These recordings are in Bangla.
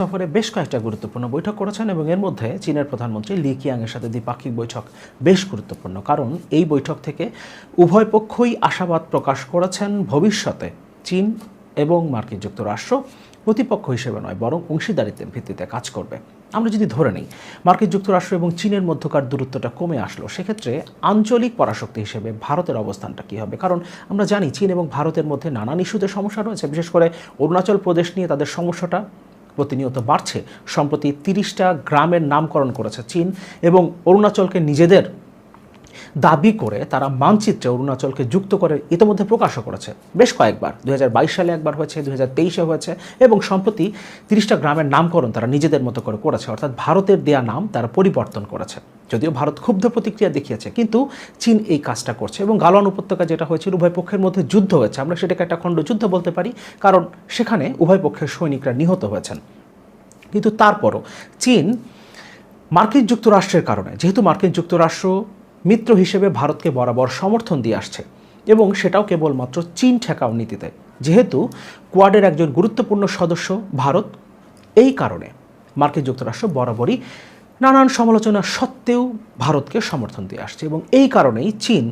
সফরে বেশ কয়েকটা গুরুত্বপূর্ণ বৈঠক করেছেন এবং এর মধ্যে চীনের প্রধানমন্ত্রী লি কিয়াংয়ের সাথে দ্বিপাক্ষিক বৈঠক বেশ গুরুত্বপূর্ণ। কারণ এই বৈঠক থেকে উভয় পক্ষই আশাবাদ প্রকাশ করেছেন ভবিষ্যতে চীন এবং মার্কিন যুক্তরাষ্ট্র প্রতিপক্ষ হিসেবে নয়, বরং অংশীদারিত্বের ভিত্তিতে কাজ করবে। আমরা যদি ধরে নিই, মার্কিন যুক্তরাষ্ট্র এবং চীনের মধ্যকার দূরত্বটা কমে আসলো, সেক্ষেত্রে আঞ্চলিক পরাশক্তি হিসেবে ভারতের অবস্থানটা কী হবে? কারণ আমরা জানি চীন এবং ভারতের মধ্যে নানান ইস্যুতে সমস্যা রয়েছে, বিশেষ করে অরুণাচল প্রদেশ নিয়ে তাদের সমস্যাটা প্রতিনিয়ত বাড়ছে। সম্প্রতি তিরিশটা গ্রামের নামকরণ করেছে চীন এবং অরুণাচলকে নিজেদের দাবি করে তারা মানচিত্রে অরুণাচলকে যুক্ত করে ইতিমধ্যে প্রকাশও করেছে। বেশ কয়েকবার দু হাজার বাইশ সালে একবার হয়েছে দু তেইশে হয়েছে এবং সম্প্রতি তিরিশটা গ্রামের নামকরণ তারা নিজেদের মতো করে করেছে, অর্থাৎ ভারতের দেয়া নাম তারা পরিবর্তন করেছে। যদিও ভারত ক্ষুব্ধ প্রতিক্রিয়া দেখিয়েছে, কিন্তু চীন এই কাজটা করছে এবং গালওয়ান উপত্যকা যেটা হয়েছিল উভয় পক্ষের মধ্যে যুদ্ধ হয়েছে। আমরা সেটাকে একটা খণ্ড যুদ্ধ বলতে পারি, কারণ সেখানে উভয় পক্ষের সৈনিকরা নিহত হয়েছেন। কিন্তু তারপরও চীন মার্কিন যুক্তরাষ্ট্রের কারণে, যেহেতু মার্কিন যুক্তরাষ্ট্র মিত্র হিসেবে ভারতকে বরাবর সমর্থন দিয়ে আসছে এবং সেটাও কেবলমাত্র চীন ঠেকাও নীতিতে। যেহেতু কোয়াডের একজন গুরুত্বপূর্ণ সদস্য ভারত, এই কারণে মার্কিন যুক্তরাষ্ট্র বরাবরই নানান সমালোচনা সত্ত্বেও ভারতকে সমর্থন দিয়ে আসছে এবং এই কারণেই চীন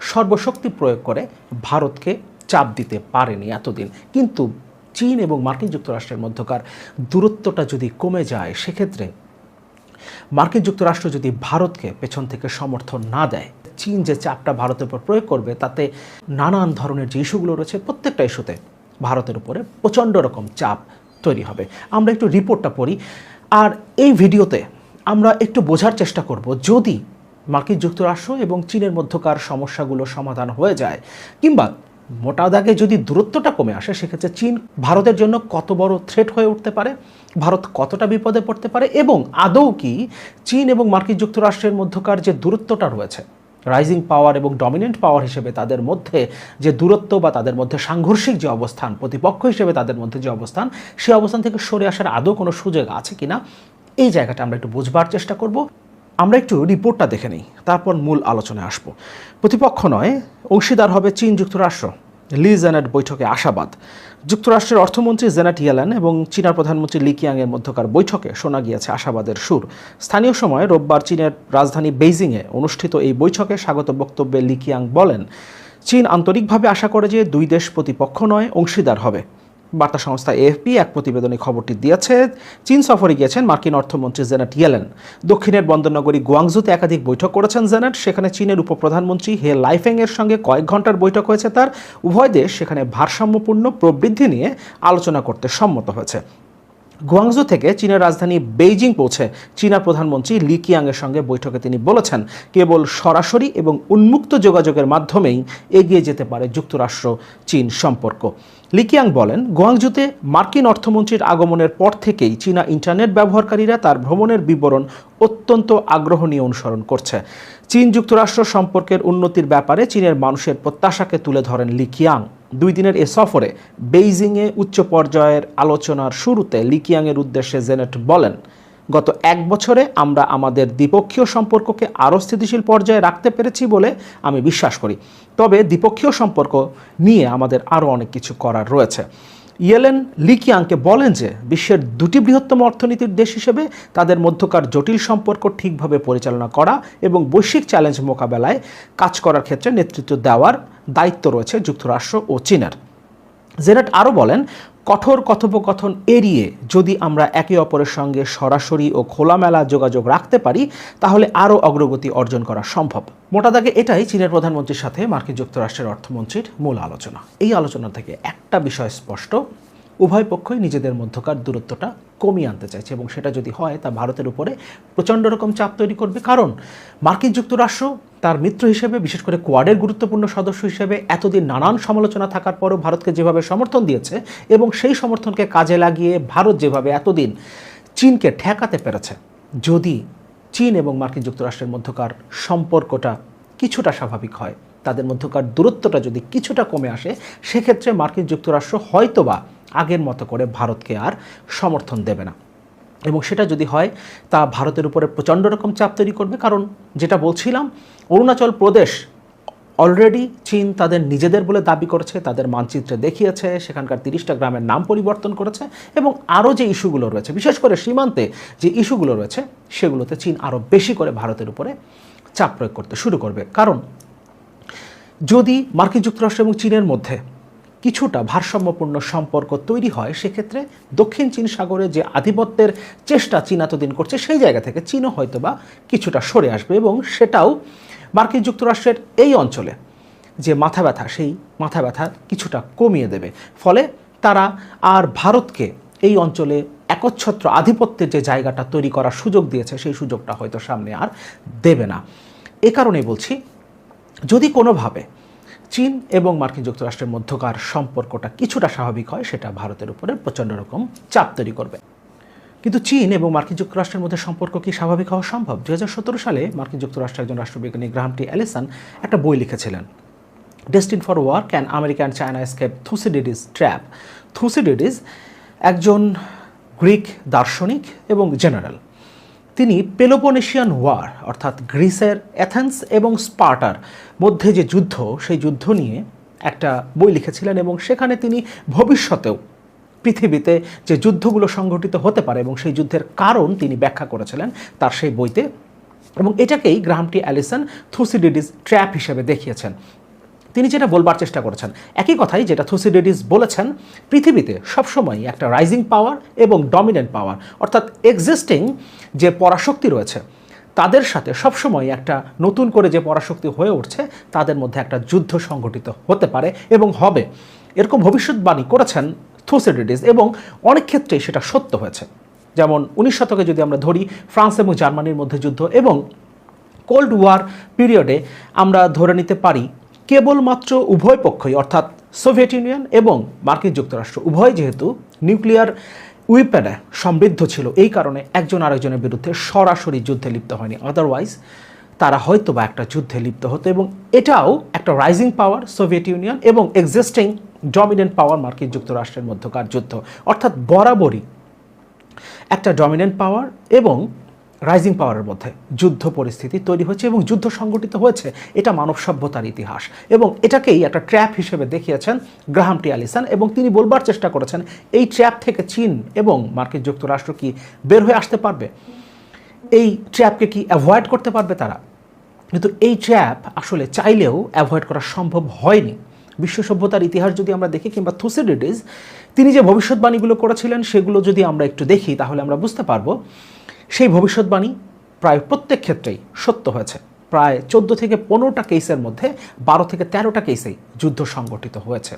সর্বশক্তি প্রয়োগ করে ভারতকে চাপ দিতে পারেনি এতদিন। কিন্তু চীন এবং মার্কিন যুক্তরাষ্ট্রের মধ্যকার দূরত্বটা যদি কমে যায়, সেক্ষেত্রে মার্কিন যুক্তরাষ্ট্র যদি ভারতকে পেছন থেকে সমর্থন না দেয়, চীন যে চাপটা ভারতের উপর প্রয়োগ করবে, তাতে নানান ধরনের যে ইস্যুগুলো রয়েছে, প্রত্যেকটা ইস্যুতে ভারতের উপরে প্রচণ্ড রকম চাপ তৈরি হবে। আমরা একটু রিপোর্টটা পড়ি। আর এই ভিডিওতে আমরা একটু বোঝার চেষ্টা করব, যদি মার্কিন যুক্তরাষ্ট্র এবং চীনের মধ্যকার সমস্যাগুলো সমাধান হয়ে যায়, কিংবা মোটা দাগে যদি দূরত্বটা কমে আসে, সেক্ষেত্রে চীন ভারতের জন্য কত বড় থ্রেট হয়ে উঠতে পারে? ভারত কতটা বিপদে পড়তে পারে? এবং আদৌ কি চীন এবং মার্কিন যুক্তরাষ্ট্রের মধ্যকার যে দূরত্বটা রয়েছে রাইজিং পাওয়ার এবং ডমিনেন্ট পাওয়ার হিসেবে তাদের মধ্যে যে দূরত্ব বা তাদের মধ্যে সাংঘর্ষিক যে অবস্থান, প্রতিপক্ষ হিসেবে তাদের মধ্যে যে অবস্থান সেই অবস্থান থেকে সরে আসার আদৌ কোনো সুযোগ আছে কিনা? এই জায়গাটা আমরা একটু বুঝবার চেষ্টা করব। আমরা একটু রিপোর্টটা দেখে নিই, তারপর মূল আলোচনায় আসব। প্রতিপক্ষ নয়, অংশীদার হবে চীন যুক্তরাষ্ট্র। লি জেনেট বৈঠকে আশাবাদ। যুক্তরাষ্ট্রের অর্থমন্ত্রী জেনেট ইয়েলেন এবং চীনার প্রধানমন্ত্রী লি কিয়াংয়ের মধ্যকার বৈঠকে শোনা গিয়েছে আশাবাদের সুর। স্থানীয় সময় রোববার চীনের রাজধানী বেইজিংয়ে অনুষ্ঠিত এই বৈঠকে স্বাগত বক্তব্যে লি কিয়াং বলেন, চীন আন্তরিকভাবে আশা করে যে দুই দেশ প্রতিপক্ষ নয়, অংশীদার হবে। বার্তা সংস্থা এএফপি এক প্রতিবেদনে খবরটি দিয়েছে, চীন সফরে গিয়েছেন মার্কিন অর্থমন্ত্রী জেনেট ইয়েলেন। দক্ষিণের বন্দরনগরী গুয়াংজুতে একাধিক বৈঠক করেছেন জেনেট সেখানে চীনের উপপ্রধানমন্ত্রী হে লাইফেং এর সঙ্গে কয়েক ঘণ্টার বৈঠক হয়েছে তার। উভয় দেশ সেখানে ভারসাম্যপূর্ণ প্রবৃদ্ধি নিয়ে আলোচনা করতে সম্মত হয়েছে। গুয়াংজু থেকে চীনের রাজধানী বেইজিং পৌঁছে চীনা প্রধানমন্ত্রী লি কিয়াংয়ের সঙ্গে বৈঠকে তিনি বলেছেন, কেবল সরাসরি এবং উন্মুক্ত যোগাযোগের মাধ্যমেই এগিয়ে যেতে পারে যুক্তরাষ্ট্র চীন সম্পর্ক। লি কিয়াং বলেন গুয়াংজুতে মার্কিন অর্থমন্ত্রীর আগমনের পর থেকেই চীনা ইন্টারনেট ব্যবহারকারীরা তার ভ্রমণের বিবরণ অত্যন্ত আগ্রহ নিয়ে অনুসরণ করছে। চীন যুক্তরাষ্ট্র সম্পর্কের উন্নতির ব্যাপারে চীনের মানুষের প্রত্যাশাকে তুলে ধরেন লি কিয়াং। দুই দিনের এ সফরে বেইজিংয়ে উচ্চ পর্যায়ের আলোচনার শুরুতে লিকিয়াংয়ের উদ্দেশ্যে জেনেট বলেন, গত এক বছরে আমরা আমাদের দ্বিপক্ষীয় সম্পর্ককে আরও স্থিতিশীল পর্যায়ে রাখতে পেরেছি বলে আমি বিশ্বাস করি। তবে দ্বিপক্ষীয় সম্পর্ক নিয়ে আমাদের আরও অনেক কিছু করার রয়েছে। ইয়েলেন লিকিয়াংকে বলেন যে বিশ্বের দুটি বৃহত্তম অর্থনীতির দেশ হিসেবে তাদের মধ্যকার জটিল সম্পর্ক ঠিকভাবে পরিচালনা করা এবং বৈশ্বিক চ্যালেঞ্জ মোকাবেলায় কাজ করার ক্ষেত্রে নেতৃত্ব দেওয়ার দায়িত্ব রয়েছে যুক্তরাষ্ট্র ও চীনের। জেনেট আরও বলেন কঠোর কথোপকথন এড়িয়ে যদি আমরা একে অপরের সঙ্গে সরাসরি ও খোলামেলা যোগাযোগ রাখতে পারি, তাহলে আরও অগ্রগতি অর্জন করা সম্ভব। মোটা দাগে এটাই চীনের প্রধানমন্ত্রীর সাথে মার্কিন যুক্তরাষ্ট্রের অর্থমন্ত্রীর মূল আলোচনা। এই আলোচনা থেকে একটা বিষয় স্পষ্ট উভয় পক্ষই নিজেদের মধ্যকার দূরত্বটা কমিয়ে আনতে চাইছে এবং সেটা যদি হয়, তা ভারতের উপরে প্রচণ্ড রকম চাপ তৈরি করবে। কারণ মার্কিন যুক্তরাষ্ট্র তার মিত্র হিসেবে, বিশেষ করে কোয়াডের গুরুত্বপূর্ণ সদস্য হিসেবে, এতদিন নানান সমালোচনা থাকার পরও ভারতকে যেভাবে সমর্থন দিয়েছে এবং সেই সমর্থনকে কাজে লাগিয়ে ভারত যেভাবে এতদিন চীনকে ঠেকাতে পেরেছে, যদি চীন এবং মার্কিন যুক্তরাষ্ট্রের মধ্যকার সম্পর্কটা কিছুটা স্বাভাবিক হয়, তাদের মধ্যকার দূরত্বটা যদি কিছুটা কমে আসে, সেক্ষেত্রে মার্কিন যুক্তরাষ্ট্র হয়তোবা আগের মতো করে ভারতকে আর সমর্থন দেবে না। এবং সেটা যদি হয়, তা ভারতের উপরে প্রচণ্ড রকম চাপ তৈরি করবে। কারণ যেটা বলছিলাম, অরুণাচল প্রদেশ অলরেডি চীন তাদের নিজেদের বলে দাবি করেছে, তাদের মানচিত্রে দেখিয়েছে, সেখানকার তিরিশটা গ্রামের নাম পরিবর্তন করেছে এবং আরও যে ইস্যুগুলো রয়েছে, বিশেষ করে সীমান্তে যে ইস্যুগুলো রয়েছে, সেগুলোতে চীন আরও বেশি করে ভারতের উপরে চাপ প্রয়োগ করতে শুরু করবে। কারণ যদি মার্কিন যুক্তরাষ্ট্র এবং চীনের মধ্যে কিছুটা ভারসাম্যপূর্ণ সম্পর্ক তৈরি হয়, সেক্ষেত্রে দক্ষিণ চীন সাগরে যে আধিপত্যের চেষ্টা চীন এতদিন করছে, সেই জায়গা থেকে চীনও হয়তো বা কিছুটা সরে আসবে এবং সেটাও মার্কিন যুক্তরাষ্ট্রের এই অঞ্চলে যে মাথা ব্যথা, সেই মাথা ব্যথা কিছুটা কমিয়ে দেবে। ফলে তারা আর ভারতকে এই অঞ্চলে একচ্ছত্র আধিপত্যের যে জায়গাটা তৈরি করার সুযোগ দিয়েছে, সেই সুযোগটা হয়তো সামনে আর দেবে না। এ কারণেই বলছি, যদি কোনোভাবে চীন এবং মার্কিন যুক্তরাষ্ট্রের মধ্যকার সম্পর্কটা কিছুটা স্বাভাবিক হয়, সেটা ভারতের উপরে প্রচণ্ড রকম চাপ তৈরি করবে। কিন্তু চীন এবং মার্কিন যুক্তরাষ্ট্রের মধ্যে সম্পর্ক কি স্বাভাবিক হওয়া সম্ভব? দুই হাজার সতেরো সালে মার্কিন যুক্তরাষ্ট্রের একজন রাষ্ট্রবিজ্ঞানী গ্রাহামটি অ্যালিসন একটা বই লিখেছিলেন destined for war can American China escape Thucydides trap Thucydides একজন গ্রিক দার্শনিক এবং জেনারেল। তিনি পেলোপনেশিয়ান ওয়ার, অর্থাৎ গ্রিসের অ্যাথেন্স এবং স্পার্টার মধ্যে যে যুদ্ধ, সেই যুদ্ধ নিয়ে একটা বই লিখেছিলেন এবং সেখানে তিনি ভবিষ্যতেও পৃথিবীতে যে যুদ্ধগুলো সংঘটিত হতে পারে এবং সেই যুদ্ধের কারণ তিনি ব্যাখ্যা করেছিলেন তার সেই বইতে এবং এটাকেই গ্রাহামটি অ্যালিসন থুসিডিডিস ট্র্যাপ হিসেবে দেখিয়েছেন। তিনি যেটা বলবার চেষ্টা করেছেন, একই কথাই যেটা থুসিডিডিস বলেছেন, পৃথিবীতে সবসময় একটা রাইজিং পাওয়ার এবং ডমিনেন্ট পাওয়ার অর্থাৎ এক্সিস্টিং যে পরাশক্তি রয়েছে, তাদের সাথে সবসময় একটা নতুন করে যে পরাশক্তি হয়ে উঠছে, তাদের মধ্যে একটা যুদ্ধ সংগঠিত হতে পারে এবং হবে। এরকম ভবিষ্যৎবাণী করেছেন থুসিডিডিস এবং অনেক ক্ষেত্রেই সেটা সত্য হয়েছে। যেমন উনিশ শতকে যদি আমরা ধরি, ফ্রান্স এবং জার্মানির মধ্যে যুদ্ধ এবং কোল্ড ওয়ার পিরিয়ডে আমরা ধরে নিতে পারি কেবলমাত্র উভয় পক্ষই, অর্থাৎ সোভিয়েত ইউনিয়ন এবং মার্কিন যুক্তরাষ্ট্র, উভয় যেহেতু নিউক্লিয়ার উইপেনে সমৃদ্ধ ছিল, এই কারণে একজন আরেকজনের বিরুদ্ধে সরাসরি যুদ্ধে লিপ্ত হয়নি। আদারওয়াইজ তারা হয়তো বা একটা যুদ্ধে লিপ্ত হতো এবং এটাও একটা রাইজিং পাওয়ার সোভিয়েত ইউনিয়ন এবং এক্সিস্টিং ডমিনেন্ট পাওয়ার মার্কিন যুক্তরাষ্ট্রের মধ্যকার যুদ্ধ। অর্থাৎ বরাবরই একটা ডমিনেন্ট পাওয়ার এবং রাইজিং পাওয়ারের মধ্যে যুদ্ধ পরিস্থিতি তৈরি হয়েছে এবং যুদ্ধ সংগঠিত হয়েছে। এটা মানব সভ্যতার ইতিহাস। এবং এটাকেই একটা ট্র্যাপ হিসেবে দেখিয়েছেন গ্রাহাম টি এবং তিনি বলবার চেষ্টা করেছেন, এই ট্র্যাপ থেকে চীন এবং মার্কিন যুক্তরাষ্ট্র কি বের হয়ে আসতে পারবে? এই ট্র্যাপকে কি অ্যাভয়েড করতে পারবে তারা? কিন্তু এই ট্র্যাপ আসলে চাইলেও অ্যাভয়েড করা সম্ভব হয়নি। বিশ্ব সভ্যতার ইতিহাস যদি আমরা দেখি কিংবা থুসিডিডিস তিনি যে ভবিষ্যৎবাণীগুলো করেছিলেন, সেগুলো যদি আমরা একটু দেখি, তাহলে আমরা বুঝতে পারব সেই ভবিষ্যৎবাণী প্রায় প্রত্যেক ক্ষেত্রেই সত্য হয়েছে। প্রায় চোদ্দ থেকে পনেরোটা কেসের মধ্যে বারো থেকে তেরোটা কেসেই যুদ্ধ সংগঠিত হয়েছে।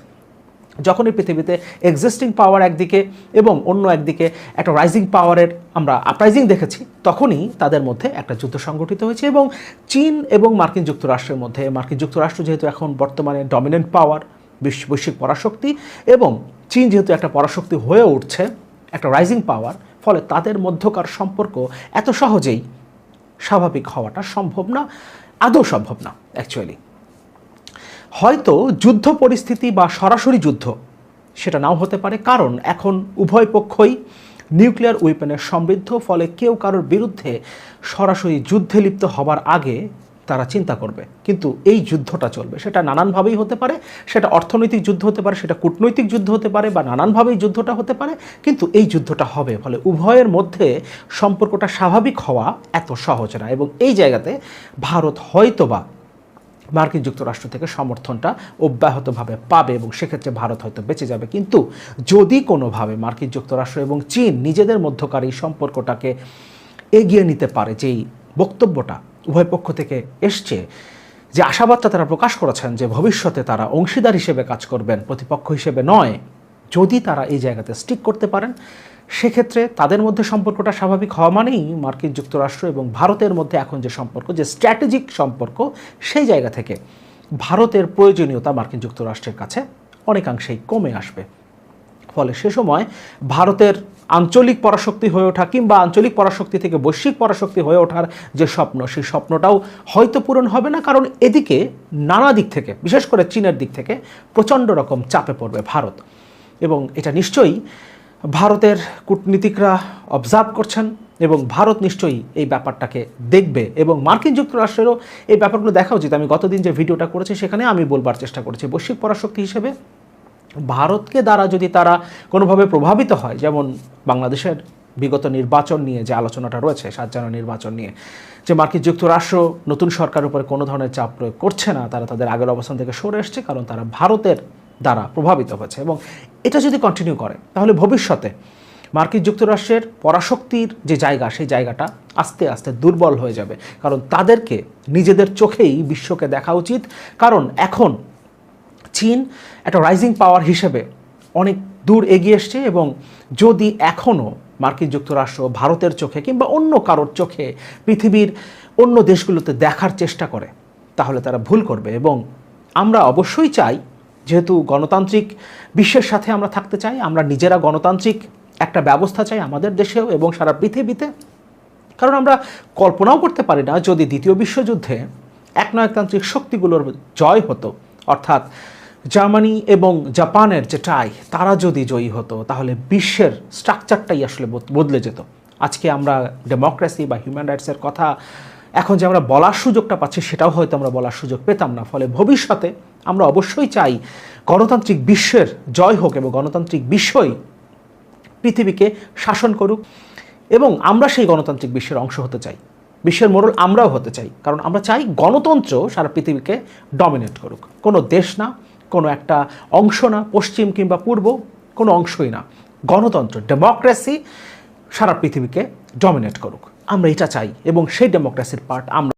যখনই পৃথিবীতে এক্সিস্টিং পাওয়ার একদিকে এবং অন্য একদিকে একটা রাইজিং পাওয়ারের আমরা আপরাইজিং দেখেছি, তখনই তাদের মধ্যে একটা যুদ্ধ সংগঠিত হয়েছে এবং চীন এবং মার্কিন যুক্তরাষ্ট্রের মধ্যে, মার্কিন যুক্তরাষ্ট্র যেহেতু এখন বর্তমানে ডমিনেন্ট পাওয়ার বিশ্ব বৈশ্বিক পরাশক্তি এবং চীন যেহেতু একটা পরাশক্তি হয়ে উঠছে, একটা রাইজিং পাওয়ার ফলে তাদের মধ্যকার সম্পর্ক এত সহজেই স্বাভাবিক হওয়াটা সম্ভব না, আদৌ সম্ভব না অ্যাকচুয়ালি হয়তো যুদ্ধ পরিস্থিতি বা সরাসরি যুদ্ধ, সেটা নাও হতে পারে, কারণ এখন উভয় পক্ষই নিউক্লিয়ার উইপেনের সমৃদ্ধ, ফলে কেউ কারোর বিরুদ্ধে সরাসরি যুদ্ধে লিপ্ত হবার আগে তারা চিন্তা করবে। কিন্তু এই যুদ্ধটা চলবে। সেটা নানানভাবেই হতে পারে, সেটা অর্থনৈতিক যুদ্ধ হতে পারে, সেটা কূটনৈতিক যুদ্ধ হতে পারে বা নানানভাবেই যুদ্ধটা হতে পারে, কিন্তু এই যুদ্ধটা হবে, ফলে উভয়ের মধ্যে সম্পর্কটা স্বাভাবিক হওয়া এত সহজ না। এবং এই জায়গাতে ভারত হয়তোবা মার্কিন যুক্তরাষ্ট্র থেকে সমর্থনটা অব্যাহতভাবে পাবে এবং সেক্ষেত্রে ভারত হয়তো বেঁচে যাবে। কিন্তু যদি কোনোভাবে মার্কিন যুক্তরাষ্ট্র এবং চীন নিজেদের মধ্যকার এই সম্পর্কটাকে এগিয়ে নিতে পারে, যেই বক্তব্যটা উভয় পক্ষ থেকে এসছে যে আশাবাদটা তারা প্রকাশ করেছেন যে ভবিষ্যতে তারা অংশীদার হিসেবে কাজ করবেন, প্রতিপক্ষ হিসেবে নয়। যদি তারা এই জায়গাতে স্টিক করতে পারেন, সেক্ষেত্রে তাদের মধ্যে সম্পর্কটা স্বাভাবিক হওয়া মানেই মার্কিন যুক্তরাষ্ট্র এবং ভারতের মধ্যে এখন যে সম্পর্ক, যে স্ট্র্যাটেজিক সম্পর্ক, সেই জায়গা থেকে ভারতের প্রয়োজনীয়তা মার্কিন যুক্তরাষ্ট্রের কাছে অনেকাংশেই কমে আসবে। ফলে সে সময় ভারতের আঞ্চলিক পরাশক্তি হয়ে ওঠা কিংবা আঞ্চলিক পরাশক্তি থেকে বৈশ্বিক পরাশক্তি হয়ে ওঠার যে স্বপ্ন, সেই স্বপ্নটাও হয়তো পূরণ হবে না, কারণ এদিকে নানা দিক থেকে, বিশেষ করে চীনের দিক থেকে প্রচণ্ড রকম চাপে পড়বে ভারত। এবং এটা নিশ্চয়ই ভারতের কূটনীতিকরা অবজার্ভ করছেন এবং ভারত নিশ্চয়ই এই ব্যাপারটাকে দেখবে। এবং মার্কিন যুক্তরাষ্ট্রেরও এই ব্যাপারগুলো দেখা উচিত। আমি গতদিন যে ভিডিওটা করেছি, সেখানে আমি বলবার চেষ্টা করেছি। বৈশ্বিক পরাশক্তি হিসেবে ভারতকে দ্বারা যদি তারা কোনোভাবে প্রভাবিত হয়, যেমন বাংলাদেশের বিগত নির্বাচন নিয়ে যে আলোচনাটা রয়েছে, সাত জানুয়ারি নির্বাচন নিয়ে, যে মার্কিন যুক্তরাষ্ট্র নতুন সরকারের উপরে কোনো ধরনের চাপ প্রয়োগ করছে না, তারা তাদের আগের অবস্থান থেকে সরে এসছে, কারণ তারা ভারতের দ্বারা প্রভাবিত হয়েছে। এবং এটা যদি কন্টিনিউ করে, তাহলে ভবিষ্যতে মার্কিন যুক্তরাষ্ট্রের পরাশক্তির যে জায়গা, সেই জায়গাটা আস্তে আস্তে দুর্বল হয়ে যাবে। কারণ তাদেরকে নিজেদের চোখেই বিশ্বকে দেখা উচিত। কারণ এখন চীন একটা রাইজিং পাওয়ার হিসেবে অনেক দূর এগিয়ে এসছে এবং যদি এখনও মার্কিন যুক্তরাষ্ট্র ভারতের চোখে কিংবা অন্য কারোর চোখে পৃথিবীর অন্য দেশগুলোতে দেখার চেষ্টা করে, তাহলে তারা ভুল করবে এবং আমরা অবশ্যই চাই, যেহেতু গণতান্ত্রিক বিশ্বের সাথে আমরা থাকতে চাই, আমরা নিজেরা গণতান্ত্রিক একটা ব্যবস্থা চাই আমাদের দেশেও এবং সারা পৃথিবীতে। কারণ আমরা কল্পনাও করতে পারি না যদি দ্বিতীয় বিশ্বযুদ্ধে একনায়কতান্ত্রিক শক্তিগুলোর জয় হতো, অর্থাৎ জার্মানি এবং জাপানের যে টাই তারা যদি জয়ী হতো, তাহলে বিশ্বের স্ট্রাকচারটাই আসলে বদ- বদলে যেত। আজকে আমরা ডেমোক্রেসি বা হিউম্যান রাইটসের কথা, এখন যে আমরা বলার সুযোগটা পাচ্ছি, সেটাও হয়তো আমরা বলার সুযোগ পেতাম না। ফলে ভবিষ্যতে আমরা অবশ্যই চাই গণতান্ত্রিক বিশ্বের জয় হোক এবং গণতান্ত্রিক বিশ্বই পৃথিবীকে শাসন করুক এবং আমরা সেই গণতান্ত্রিক বিশ্বের অংশ হতে চাই। বিশ্বের মোড়ল আমরাও হতে চাই। কারণ আমরা চাই গণতন্ত্র সারা পৃথিবীকে ডমিনেট করুক। কোনো দেশ না কোনো একটা অংশ না, পশ্চিম কিংবা পূর্ব, কোনো অংশই না। গণতন্ত্র ডেমোক্রেসি সারা পৃথিবীকে ডমিনেট করুক। আমরা এটা চাই এবং সেই ডেমোক্রেসির পার্ট আমরা